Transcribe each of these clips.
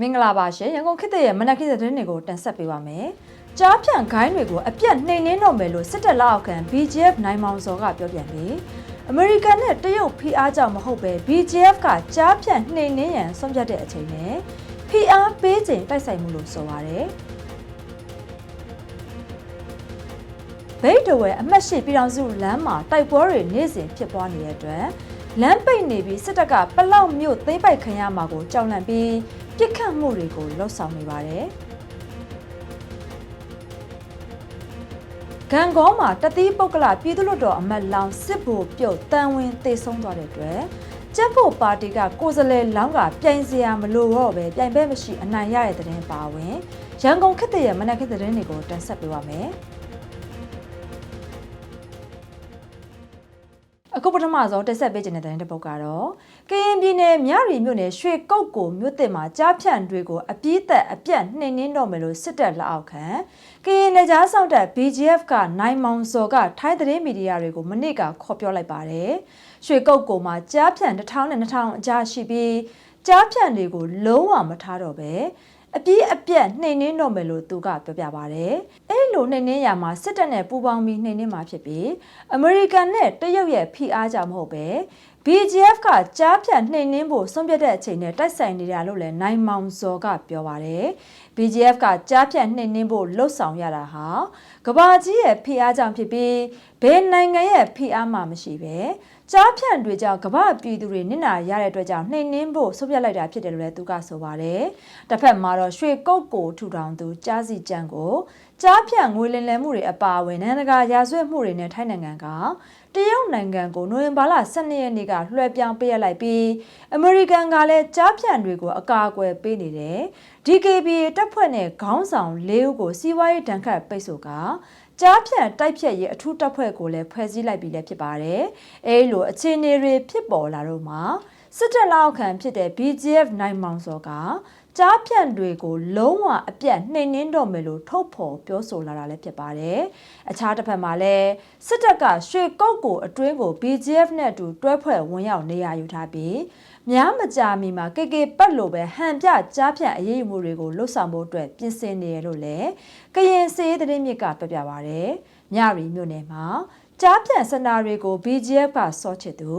မင်္ဂလာပါရှင်ရန်ကုန်ခေတ်သစ်ရဲ့မနက်ခင်းသတင်းတွေကိုတင်ဆက်ပေးပါမယ်။ကြားဖြန့်ဂိုင်းတွေကိုအပြတ်နှိမ်နှင်းတော့မယ်လို့စစ်တပ်လက်အောက်ခံ BGF နိုင်မောင်စောကပြောပြန်ပြီးအမေရိကန်နဲ့တရုတ်ဖိအားကြောင့်မဟုတ်ပဲ BGF ကကြားဖြန့်နှိမ်နှင်းရန်ဆုံးဖြတ်တဲ့အချိန်နဲ့ဖိအားပေးချိန်တိုက်ဆိုင်မှုလို့ဆိုပါတယ်။ဘိတ်တဝဲအမှတ်ရှိပြည်တော်စုလမ်းမှာတိုက်ပွဲတွေနေ့စဉ်ဖြစ်ပွားနေတဲ့အတွက် လမ်းပိတ်နေပြီးစစ်တပ်ကပလောက်မြို့သိမ်းပိုက်ခံရမှာကိုကြောက်လန့်ပြီးပြစ်ခတ်မှုတွေကိုလှုပ်ဆောင်နေပါတယ်။ဂံကောမှာတတိပုဂ္ဂလပြည်သူ့လွှတ်တော်အမတ်လောင်စစ်ဘိုပြုတ်တန်ဝင်တေဆုံးသွားတဲ့အတွက်ကျက်ဖို့ပါတီကကိုယ်စားလှယ်လောင်းကပြိုင်စရာမလိုတော့ပဲပြိုင်ပဲမရှိအနိုင်ရတဲ့တဲ့တင်ပါဝင်ရန်ကုန်ခေတ်တရဲ့မနက်ခင်းသတင်းတွေကိုတင်ဆက်ပေးပါမယ်။ အခုပထမဆုံးတက်ဆက်ပေးခြင်းတဲ့တဲ့ပုတ်ကတော့ကရင်ပြည်နယ်မြရီမြို့နယ်ရွှေကုတ်ကိုမြို့တင်မှာကြားဖြန့်တွေကိုအပြည့်သက်အပြတ်နှိမ်နှင်းတော့မယ်လို့စစ်တပ်လက်အောက်ခံကရင်လက်ကြားဆောင်တဲ့ BGF ကနိုင်မောင်စော်ကထိုင်းသတင်းမီဒီယာတွေကိုမနေ့ကခေါ်ပြောလိုက်ပါတယ်ရွှေကုတ်ကိုမှာကြားဖြန့်1000နဲ့2000အကြားရှိပြီးကြားဖြန့်တွေကိုလုံးဝမထားတော့ပဲ အပြည့်အပြတ်နှိမ်နှင်းတော့မယ်လို့သူကပြောပြပါဗျ။အဲ့လိုနှိမ်နှင်းရမှာစစ်တပ်နဲ့ပူးပေါင်းပြီးနှိမ်နှင်းမှာဖြစ်ပြီးအမေရိကန်နဲ့တရုတ်ရဲ့ဖိအားကြောင့်မဟုတ်ပဲ BGF ကကြားဖြတ်နှိမ်နှင်းဖို့ဆုံးဖြတ်တဲ့အချိန်နဲ့တိုက်ဆိုင်နေတာလို့လည်းနိုင်မောင်စောကပြောပါတယ်။ BGF ကကြားဖြတ်နှိမ်နှင်းဖို့လှုပ်ဆောင်ရတာဟာကဘာကြီးရဲ့ဖိအားကြောင့်ဖြစ်ပြီးဘယ်နိုင်ငံရဲ့ဖိအားမှမရှိပဲ ကြားဖြန့်တွေကြောင့်ကမ္ဘာပြည်သူတွေနစ်နာရတဲ့အတွက်ကြောင့်နှိမ်နှင်းဖို့ဆုံးဖြတ်လိုက်တာဖြစ်တယ်လို့လည်းသူကဆိုပါတယ်။တစ်ဖက်မှာတော့ရွှေကုတ်ကိုထူထောင်သူကြားစီကြံကိုကြားဖြန့်ငွေလင်လည်မှုတွေအပါအဝင်နိုင်ငံတကာရာဇဝတ်မှုတွေနဲ့ထိုင်းနိုင်ငံကတရုတ်နိုင်ငံကိုနိုဝင်ဘာလ12ရက်နေ့ကလွှဲပြောင်းပေးရလိုက်ပြီးအမေရိကန်ကလည်းကြားဖြန့်တွေကိုအကာအကွယ်ပေးနေတယ်။ DKBA တပ်ဖွဲ့နဲ့ခေါင်းဆောင်၄ဦးကိုစီးပွားရေးတန်ခတ်ပိတ်ဆို့က ကြားဖြန့်တိုက်ဖြတ်ရေးအထူးတပ်ဖွဲ့ကိုလည်းဖွဲ့စည်းလိုက်ပြီးလည်းဖြစ်ပါတယ်။အဲလိုအခြေအနေတွေဖြစ်ပေါ်လာတော့မှစစ်တပ်လက်အောက်ခံဖြစ်တဲ့ BGF နိုင်မောင်စောကကြားဖြန့်တွေကိုလုံးဝအပြတ်နှိမ်နှင်းတော့မယ်လို့ထုတ်ဖော်ပြောဆိုလာတာလည်းဖြစ်ပါတယ်။အခြားတစ်ဖက်မှာလည်းစစ်တပ်ကရွှေကုတ်ကိုအတွင်းကို BGF နဲ့အတူတွဲဖွဲ့ဝင်ရောက်နေရယူထားပြီး များမကြာမီမှာ KK ပတ်လို့ပဲဟန်ပြကြားဖြန့်အရေးယူမှုတွေကိုလှုပ်ဆောင်ဖို့အတွက်ပြင်ဆင်နေရလို့လည်းကရင်စေးသတင်းမြစ်ကပြပြပါဗျ။မြရီမြို့နယ်မှာကြားပြန်စင်တာတွေကို BGF ကစောချစ်သူ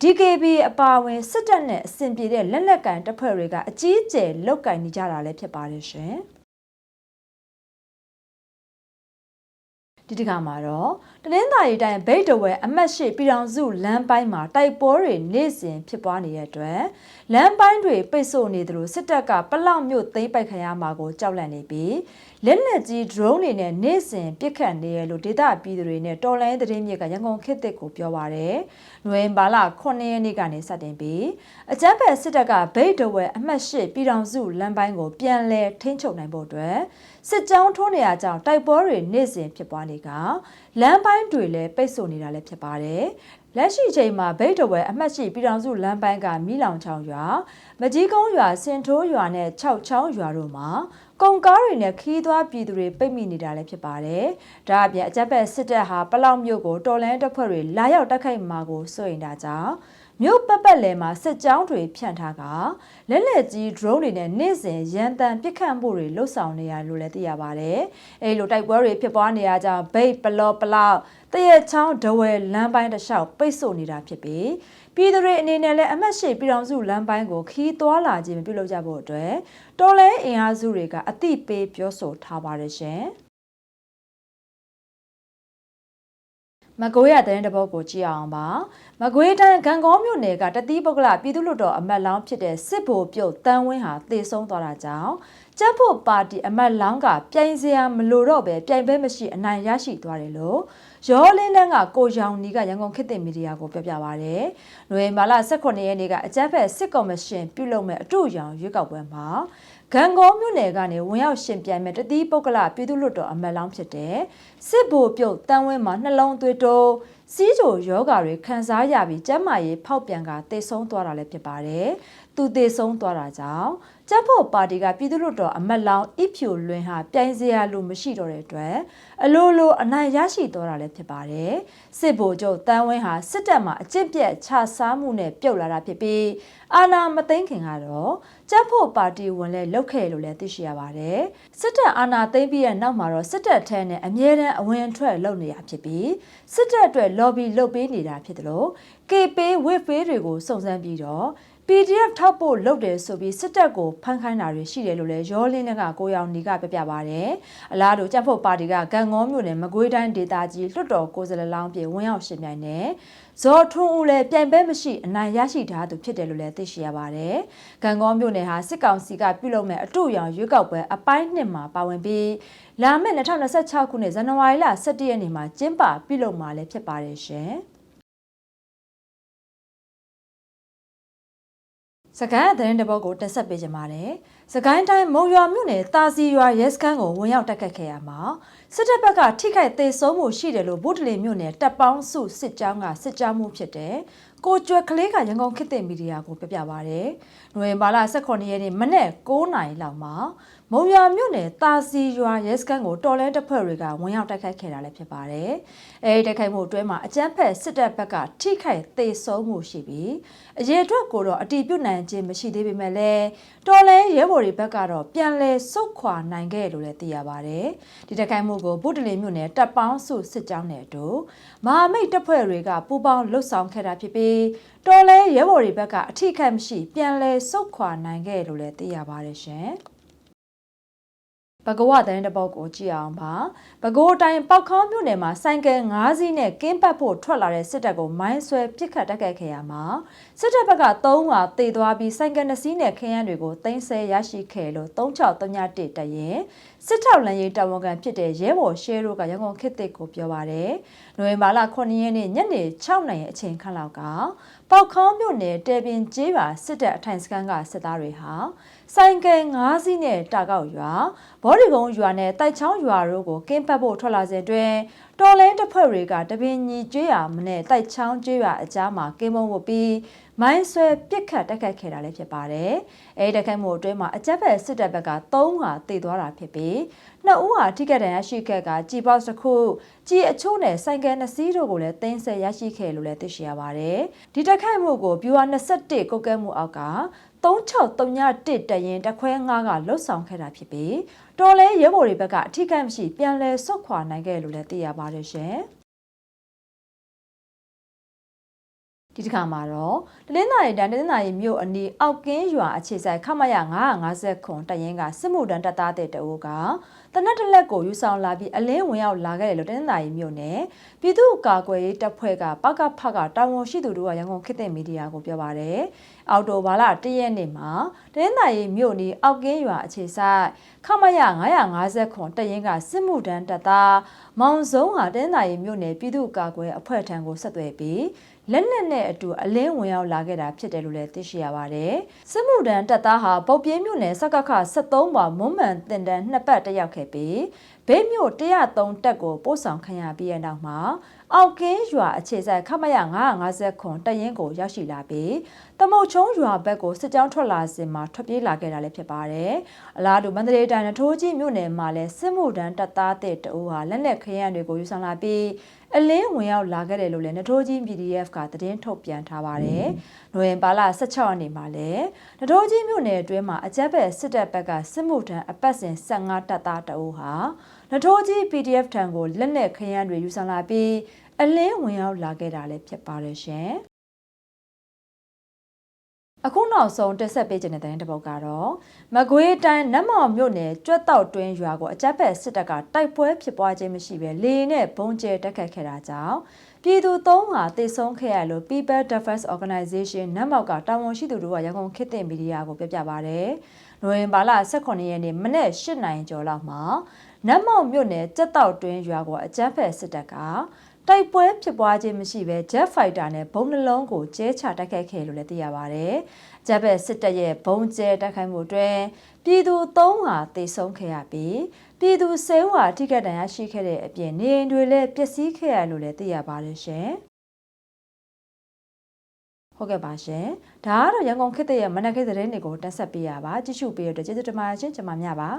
DKB အပါအဝင်စစ်တပ်နဲ့အဆင်ပြေတဲ့လက်လက်ကန်တပ်ဖွဲ့တွေကအကြီးအကျယ်လုတ်ကင်နေကြတာလည်းဖြစ်ပါတယ်ရှင်။ ဒီတခါမှာတော့တနင်္သာရီတိုင်းဗိတ်တဝဲအမတ်ရှိပြည်တော်စုလမ်းပိုင်းမှာတိုက်ပွဲတွေနေ့စဉ်ဖြစ်ပွားနေတဲ့အတွက်လမ်းပိုင်းတွေပိတ်ဆို့နေသလိုစစ်တပ်ကပလောက်မြို့သိမ်းပိုက်ခံရမှာကိုကြောက်လန့်နေပြီးလက်နက်ကြီး drone တွေနဲ့နေ့စဉ်ပစ်ခတ်နေရလို့ဒေသပြည်သူတွေနဲ့တော်လိုင်းသတင်းမြစ်ကရန်ကုန်ခေတ်သစ်ကိုပြောပါရယ်။နွေဘာလ9ရက်နေ့ကနေစတင်ပြီးအကြမ်းဖက်စစ်တပ်ကဗိတ်တဝဲအမှတ်၈ပြည်တော်စုလမ်းပိုင်းကိုပြန်လည်ထိန်းချုပ်နိုင်ဖို့အတွက်စစ်ကြောင်းထိုးနေရကြောင်းတိုက်ပွဲတွေနေ့စဉ်ဖြစ်ပွားနေကလမ်းပိုင်းတွေလည်းပိတ်ဆို့နေတာလည်းဖြစ်ပါတယ်။ လက်ရှိချိန်မှာဗိတ်တဝဲအမှတ်ရှိပြည်တော်စုလမ်းပိုင်းကမိလောင်ချောင်းရွာမကြီးကုန်းရွာစင်ထိုးရွာနဲ့6ချောင်းရွာတို့မှာကုန်ကားတွေနဲ့ခီးသွားပြည်သူတွေပိတ်မိနေတာလည်းဖြစ်ပါတယ်။ဒါအပြင်အကြက်ဘက်စစ်တပ်ဟာပလောက်မြို့ကိုတော်လန်တပ်ဖွဲ့တွေလာရောက်တိုက်ခိုက်မှာကိုစိုးရိမ်တာကြောင့်မြို့ပတ်ပတ်လည်မှာစစ်ကြောင်းတွေဖြန့်ထားကလက်လက်ကြီး drone တွေနဲ့နေ့စဉ်ရန်တမ်းပစ်ခတ်မှုတွေလှုပ်ဆောင်နေရလို့လည်းသိရပါတယ်။အဲလိုတိုက်ပွဲတွေဖြစ်ပွားနေရကြောင်းဘိတ်ပလော့ပလောက် တရက်ချောင်းဒဝဲလမ်းပိုင်းတစ်လျှောက်ပိတ်ဆို့နေတာဖြစ်ပြီးပြည်သူတွေအနေနဲ့လည်းအမတ်ရှိပြည်တော်စုလမ်းပိုင်းကိုခီးသွားလာခြင်းမပြုလုပ်ကြဖို့အတွက်တော်လဲအင်အားစုတွေကအသိပေးပြောဆိုထားပါတယ်ရှင်မကွေးရတဲ့တပုတ်ကိုကြည့်အောင်ပါမကွေးတိုင်းဂံကောမြို့နယ်ကတတိပုဂ္ဂလပြည်သူ့လွှတ်တော်အမတ်လောင်းဖြစ်တဲ့စစ်ဘိုပြုတ်တန်းဝင်းဟာသေဆုံးသွားတာကြောင့်ကျပ်ဖို့ပါတီအမတ်လောင်းကပြိုင်စရာမလိုတော့ပဲပြိုင်ပွဲမရှိအနိုင်ရရှိသွားတယ်လို့ ရောလင်းလန်းကကိုရောင်နီကရန်ကုန်ခေတ်သစ်မီဒီယာကိုပြောပြပါရယ်။နိုဝင်ဘာလ18ရက်နေ့ကအကြမ်းဖက်စစ်ကော်မရှင်ပြုလုပ်မဲ့အတူရောင်ရွေးကောက်ပွဲမှာဂံကောမြို့နယ်ကနေဝင်ရောက်ရှင်ပြိုင်မဲ့တတိပုဂ္ဂလပြည်သူ့လွှတ်တော်အမတ်လောင်းဖြစ်တဲ့စစ်ဘိုပြုတ်တန်းဝင်းမှာနှလုံးသွေးတိုးစီးကြိုယောဂါတွေခံစားရပြီးကျန်းမာရေးဖောက်ပြန်ကသေဆုံးသွားတာလည်းဖြစ်ပါတယ်။သူသေဆုံးသွားတာကြောင့် ကျန်းဖို့ပါတီကပြည်သူ့လွှတ်တော်အမတ်လောင်းအဖြူလွင်ဟာပြိုင်စရာလိုမရှိတော့တဲ့အတွက်အလိုလိုအနိုင်ရရှိသွားတာလည်းဖြစ်ပါတယ်စစ်ဗိုလ်ချုပ်တန်းဝင်းဟာစစ်တပ်မှာအကျင့်ပြတ်ခြစားမှုနဲ့ပြုတ်လာတာဖြစ်ပြီးအာဏာမသိမ်းခင်ကတော့ကျန်းဖို့ပါတီဝင်လဲလောက်ခဲ့လို့လည်းသိရှိရပါတယ်စစ်တပ်အာဏာသိမ်းပြီးတဲ့နောက်မှာတော့စစ်တပ်ထဲနဲ့အမြဲတမ်းအဝင်အထွက်လုပ်နေရဖြစ်ပြီးစစ်တပ်အတွက် lobby လုပ်ပေးနေတာဖြစ်တယ်လို့ KP ဝစ်ဖေးတွေကိုစုံစမ်းပြီးတော့ PDF ထောက်ဖို့လုပ်တယ်ဆိုပြီးစစ်တပ်ကိုဖမ်းခိုင်းတာတွေရှိတယ်လို့လည်းရောလင်းကကိုရောင်နေကပြပြပါဗျ။အလားတူကြက်ဖို့ပါတီကဂံငေါမြို့နယ်မကွေးတိုင်းဒေသကြီးလွှတ်တော်ကိုယ်စားလှယ်လောင်းပြေဝင်းရောက်ရှင်ပြိုင်နေဇော်ထွန်းဦးလည်းပြိုင်ပွဲမရှိအနိုင်ရရှိထားသူဖြစ်တယ်လို့လည်းသိရှိရပါတယ်။ဂံငေါမြို့နယ်ဟာစစ်ကောင်စီကပြုလုပ်မဲ့အတူရောင်ရွေးကောက်ပွဲအပိုင်းနှစ်မှာပါဝင်ပြီးလာမယ့်2026ခုနှစ်ဇန်နဝါရီလ17ရက်နေ့မှာကျင်းပပြုလုပ်မှာလည်းဖြစ်ပါတယ်ရှင်။ စကိုင်းသတင်းတပုတ်ကိုတက်ဆက်ပေးကြပါတယ်။စကိုင်းတိုင်းမုံရွာမြို့နယ်တာစီရွာရဲစခန်းကိုဝင်ရောက်တက်ခတ်ခဲ့ရမှာစစ်တပ်ဘက်ကထိခိုက်သေးဆုံးမှုရှိတယ်လို့ဗုဒ္ဓလင်မြို့နယ်တပ်ပေါင်းစုစစ်ကြောင်းကစစ်ကြောင်းမှုဖြစ်တယ်။ကိုကျွဲကလေးကရန်ကုန်ခေတ်သစ်မီဒီယာကိုပြပြပါရတယ်။နိုဝင်ဘာလ18ရက်နေ့မနေ့9:00နာရီလောက်မှာ မုံရွာမြို့နယ်တာစီရွာရဲစခန်းကိုတော်လဲတပ်ဖွဲ့တွေကဝင်ရောက်တိုက်ခိုက်ခဲ့တာလည်းဖြစ်ပါတယ်။အဲဒီတိုက်ခိုက်မှုအတွင်းမှာအကြမ်းဖက်စစ်တပ်ဘက်ကထိခိုက်သေဆုံးမှုရှိပြီးအရေးအတွက်ကိုတော့အတီးပြုတ်နိုင်ခြင်းမရှိသေးပေမဲ့လည်းတော်လဲရဲဘော်တွေဘက်ကတော့ပြန်လည်ဆုတ်ခွာနိုင်ခဲ့လို့လည်းသိရပါတယ်။ဒီတိုက်ခိုက်မှုကိုဗုဒ္ဓလင်မြို့နယ်တပ်ပေါင်းစုစစ်ကြောင်းနဲ့အတူမဟာမိတ်တပ်ဖွဲ့တွေကပူးပေါင်းလှုပ်ဆောင်ခဲ့တာဖြစ်ပြီးတော်လဲရဲဘော်တွေဘက်ကအထိခိုက်မရှိပြန်လည်ဆုတ်ခွာနိုင်ခဲ့လို့လည်းသိရပါတယ်ရှင်။ ဘဂဝသတင်းတစ်ပုဒ်ကိုကြည့်အောင်ပါဘကိုးတိုင်းပောက်ခေါင်းမြို့နယ်မှာစိုင်ကယ်၅စီးနဲ့ကင်းပတ်ဖို့ထွက်လာတဲ့စစ်တပ်ကိုမိုင်းဆွဲပစ်ခတ်တိုက်ခိုက်ခဲ့ရမှာစစ်တပ်ဘက်က၃ဟာတေသွားပြီးစိုင်ကယ်၂စီးနဲ့ခရမ်းတွေကိုတင်ဆက်ရရှိခဲ့လို့3631တရင်စစ်ထောက်လန်ရေးတာဝန်ခံဖြစ်တဲ့ရဲဘော်ရှဲတို့ကရန်ကုန်ခေတ်သစ်ကိုပြောပါတယ်နိုဝင်ဘာလ9ရက်နေ့ညနေ6နာရီအချိန်ခန့်လောက်ကပောက်ခေါင်းမြို့နယ်တဲပင်ကျေးရွာစစ်တပ်အထိုင်စခန်းကစစ်သားတွေဟာဆိုင်ကယ်၅စီးနဲ့တာကောက်ရွာဘော်ဒီကုန်းရွာနဲ့တိုက်ချောင်းရွာတို့ကိုကင်းပတ်ဖို့ထွက်လာစဉ်တွင်တော်လင်းတပ်ဖွဲ့တွေကတပင်ညီကျွေးရမနဲ့တိုက်ချောင်းကျွေးရအကြားမှာကင်းမုံဝပြီးမိုင်းဆွဲပစ်ခတ်တိုက်ခိုက်ခဲ့တာလည်းဖြစ်ပါတယ်။အဲဒီတိုက်ခိုက်မှုအတွင်းမှာအကြက်ဖက်စစ်တပ်ဘက်က3ဟာတေသွားတာဖြစ်ပြီး နှစ်ဦးဟာထိခိုက်ဒဏ်ရာရှိခဲ့ကကြည်ပေါက်တစ်ခုကြည်အချို့နဲ့ဆိုင်ကယ်နှစ်စီးတို့ကိုလည်းတင်းဆက်ရရှိခဲ့လို့လည်းသိရှိရပါတယ်။ဒီတိုက်ခိုက်မှုကိုဗျူဟာ21ကုတ်ကဲမှုအောက်က3631တရင်တခွဲ9ကလှုပ်ဆောင်ခဲ့တာဖြစ်ပြီးတော်လဲရဲဘော်တွေဘက်ကအထီးကမ်းမရှိပြန်လဲဆုတ်ခွာနိုင်ခဲ့လို့လည်းသိရပါတယ်ရှင်။ ဒီတစ်ခါမှာတော့တလင်းသာရီတန်တလင်းသာရီမြို့အနီးအောက်ကင်းရွာအခြေဆိုင်ခမရ950ခွန်တရင်ကစစ်မှုတန်းတပ်သားတဲ့တအိုးကတနက်တလက်ကိုယူဆောင်လာပြီးအလင်းဝင်ရောက်လာခဲ့တယ်လို့တနင်္သာရီမြို့နယ်ပြည်သူ့ကာကွယ်ရေးတပ်ဖွဲ့ကပကဖကတာဝန်ရှိသူတို့ကရန်ကုန်ခေတ်သစ်မီဒီယာကိုပြောပါတယ်။အော်တိုဘာလ၁ရက်နေ့မှာတနင်္သာရီမြို့နီအောက်ကင်းရွာအခြေဆိုင်ခမရ950ခွန်တရင်ကစစ်မှုတန်းတပ်သားမောင်စုံဟာတနင်္သာရီမြို့နယ်ပြည်သူ့ကာကွယ်အဖွဲ့ထံကိုဆက်သွယ်ပြီး လက်နက်နဲ့အတူအလင်းဝင်ရောက်လာခဲ့တာဖြစ်တယ်လို့လည်းသိရှိရပါတယ်။စစ်မှုတန်းတပ်သားဟာပုတ်ပြင်းမြို့နယ်စကခ73ပါမွမ်းမှန်တင်တန်းနှစ်ပတ်တက်ရောက်ခဲ့ပြီးဘေးမြို့103တက်ကိုပို့ဆောင်ခံရပြီးတဲ့နောက်မှာအောက်ကင်းရွာအခြေစိုက်ခမရ950ခွန်တရင်ကိုရောက်ရှိလာပြီးတမုတ်ချုံရွာဘက်ကိုစစ်ကြောင်းထွက်လာစဉ်မှာထွက်ပြေးလာခဲ့တာလည်းဖြစ်ပါတယ်။အလားတူမန္တလေးတိုင်းနထိုးကြီးမြို့နယ်မှာလည်းစစ်မှုတန်းတပ်သားတဲ့တအိုးဟာလက်နက်ခရမ်းတွေကိုယူဆောင်လာပြီး အလင်းဝင်ရောက်လာခဲ့တယ်လို့လည်းနထိုးကြီး PDF ကသတင်းထုတ်ပြန်ထားပါတယ်။နိုဝင်ဘာလ16ရက်နေ့မှာလည်းနထိုးကြီးမြို့နယ်အတွင်းမှာအကြက်ဘက်စစ်တပ်ဘက်ကစစ်မှုထမ်းအပတ်စဉ်15တပ်သားတအုပ်ဟာနထိုးကြီး PDF ထံကိုလက်နက်ခရမ်းတွေယူဆောင်လာပြီးအလင်းဝင်ရောက်လာခဲ့တာလည်းဖြစ်ပါတယ်ရှင်။ အခုနောက်ဆုံးတက်ဆက်ပေးခြင်းတဲ့တဲ့တပုတ်ကတော့မကွေးတိုင်းနတ်မော်မြို့နယ်ကျွတ်တောက်တွင်းရွာကိုအကြက်ဖက်စစ်တပ်ကတိုက်ပွဲဖြစ်ပွားခြင်းမရှိဘဲလေနဲ့ဘုံကျဲတက်ခတ်ခဲ့တာကြောင့်ပြည်သူသုံးဟာတိတ်ဆုံးခဲ့ရလို့ People Defense Organization နတ်မောက်ကတာဝန်ရှိသူတို့ကရန်ကုန်ခေတ်သစ်မီဒီယာကိုပြပြပါဗျ။နိုဝင်ဘာလ18ရက်နေ့မနေ့8နိုင်ကျော်လောက်မှာနတ်မောက်မြို့နယ်ကြက်တောက်တွင်းရွာကိုအကြမ်းဖက်စစ်တပ်က တိုက်ပွဲဖြစ်ပွားခြင်းမရှိဘဲ Jet Fighter နဲ့ဘုံနှလုံးကိုကျဲချတိုက်ခိုက်ခဲ့လို့လည်းသိရပါဗျ။ Jet ဘက်စစ်တပ်ရဲ့ဘုံကျဲတိုက်ခိုက်မှုအတွင်းပြည်သူ၃ဟာသေဆုံးခဲ့ရပြီးပြည်သူ၁၀ဟာထိခိုက်ဒဏ်ရာရှိခဲ့တဲ့အပြင်နေအိမ်တွေလည်းပျက်စီးခဲ့ရလို့လည်းသိရပါတယ်ရှင်။ဟုတ်ကဲ့ပါရှင်ဒါကတော့ရန်ကုန်ခေတ်သစ်ရဲ့မနက်ခင်းသတင်းတွေကိုတင်ဆက်ပေးရပါကြည့်ရှုပေးရတဲ့ကျေးဇူးတင်ပါတယ်ရှင်ကျွန်မများပါ